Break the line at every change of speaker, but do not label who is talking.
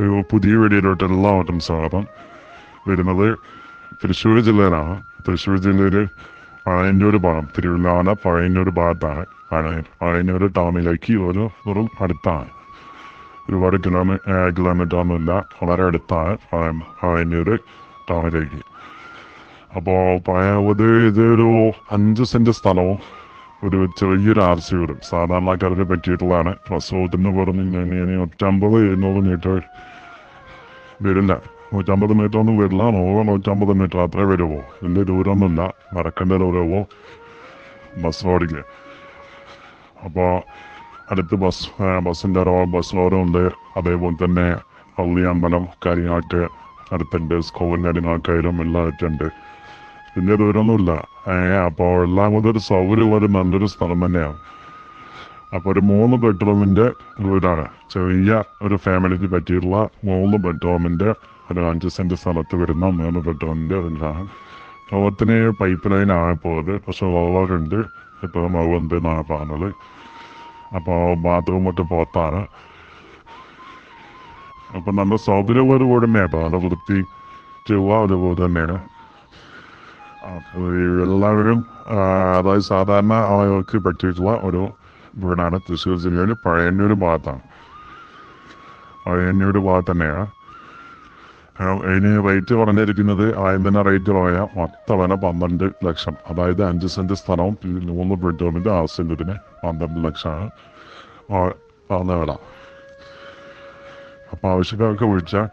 പുതിയ വീഡിയോയിലോട്ട് എല്ലാവർക്കും സ്വാഗതം വരുന്നത് തൃശ്ശൂർ ജില്ലയിലാണ്. തൃശ്ശൂർ ജില്ലയിൽ പഴയന്നൂർ ഭാഗം തിരുവല്ലാന പഴയന്നൂർ ഭാഗത്താണ്. പഴയ- പഴയന്നൂർ ടൗണിലേക്ക് ഒരു വെറും അടുത്താണ്. ഒരുപാട് കിലോമീറ്റർ കിലോമീറ്റർ ഒന്നുമില്ല വളരെ അടുത്താണ് പഴയന്നൂർ ടൗണിലേക്ക് അപ്പോൾ പഴയത് ഇതൊരു അഞ്ച് സെന്റ് സ്ഥലവും ഒരു ചെറിയൊരു ആർ സി വരും സാധാരണക്കാർക്ക് പറ്റിയിട്ടുള്ളതാണ്. പ്രസവത്തിന് പറഞ്ഞു കഴിഞ്ഞാൽ നൂറ്റമ്പത് എഴുന്നൂറ് മീറ്റർ വരില്ല. നൂറ്റമ്പത് മീറ്റർ ഒന്നും വരില്ല. നൂറ് നൂറ്റമ്പത് മീറ്റർ അത്രേ വരുമോ വലിയ ദൂരമൊന്നുമില്ല. വരക്കേണ്ട ദൂരമോ ബസ് റോഡിക്ക് അപ്പോൾ അടുത്ത് ബസ് ബസ്സിന്റെ റോ ബസ് റോഡുണ്ട് അതേപോലെ തന്നെ പള്ളി അമ്പലം കാര്യങ്ങളൊക്കെ അടുത്തുണ്ട് സ്കൂളിന്റെ കാര്യങ്ങളൊക്കെയായാലും എല്ലാം ആയിട്ടുണ്ട് വലിയ ദൂരമൊന്നുമില്ല. അപ്പോൾ എല്ലാം കൂടെ ഒരു സൗകര്യമുള്ള ഒരു നല്ലൊരു സ്ഥലം തന്നെയാണ്. അപ്പോൾ ഒരു മൂന്ന് ബെഡ്റൂമിന്റെ വീടാണ് ചെറിയ ഒരു ഫാമിലിക്ക് പറ്റിയിട്ടുള്ള മൂന്ന് ബെഡ്റൂമിന്റെ ഒരു അഞ്ച് സെന്റ് സ്ഥലത്ത് വരുന്ന മൂന്ന് ബെഡ്റൂമിന്റെ വീടാണ് ലോകത്തിന് പൈപ്പ് ലൈൻ ആയപ്പോയത് പക്ഷെ ഉണ്ട്. ഇപ്പോൾ മകുണ്ട് എന്നാണ് പറഞ്ഞത്. അപ്പോൾ ബാത്റൂമൊക്കെ പുറത്താണ്. അപ്പം നല്ല സൗകര്യമുള്ള ഒരു മേപ്പാണ് വൃത്തി ചുവ അതുപോലെ തന്നെയാണ്. എല്ലാവരും അതായത് സാധാരണ ആളുകൾക്ക് പറ്റിയിട്ടുള്ള ഒരു വീടാണ്. തൃശ്ശൂർ ജില്ലയിൽ പഴയന്നൂർ ഭാഗത്താണ്. പഴയന്നൂർ ഭാഗത്ത് തന്നെയാണ്. ഇനി റേറ്റ് പറഞ്ഞിരിക്കുന്നത് ആയതിന റേറ്റ് പറയാം മൊത്തവന പന്ത്രണ്ട് ലക്ഷം. അതായത് അഞ്ച് സെന്റ് സ്ഥലവും മൂന്ന് ബെഡ്റൂമിന്റെ ആറ് സെന്റിന് പന്ത്രണ്ട് ലക്ഷമാണ് പറഞ്ഞ വില അപ്പോൾ ആവശ്യക്കാർക്ക് വിളിച്ചാൽ